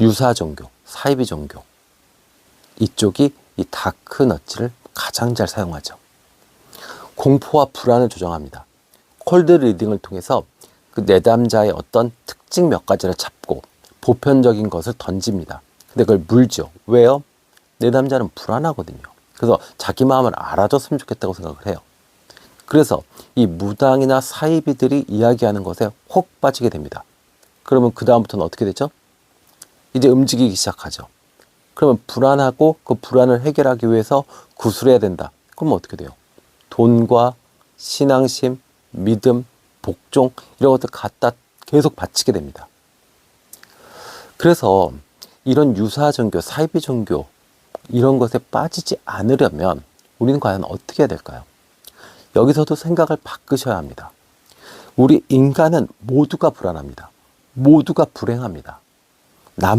유사 종교, 사이비 종교 이쪽이 이 다크 너츠를 가장 잘 사용하죠. 공포와 불안을 조정합니다. 콜드 리딩을 통해서 그 내담자의 어떤 특징 몇 가지를 잡고 보편적인 것을 던집니다. 근데 그걸 물죠. 왜요? 내담자는 불안하거든요. 그래서 자기 마음을 알아줬으면 좋겠다고 생각을 해요. 그래서 이 무당이나 사이비들이 이야기하는 것에 혹 빠지게 됩니다. 그러면 그 다음부터는 어떻게 되죠? 이제 움직이기 시작하죠. 그러면 불안하고 그 불안을 해결하기 위해서 구술해야 된다. 그러면 어떻게 돼요? 돈과 신앙심, 믿음, 복종 이런 것들 갖다 계속 바치게 됩니다. 그래서 이런 유사 종교, 사이비 종교 이런 것에 빠지지 않으려면 우리는 과연 어떻게 해야 될까요? 여기서도 생각을 바꾸셔야 합니다. 우리 인간은 모두가 불안합니다. 모두가 불행합니다. 나만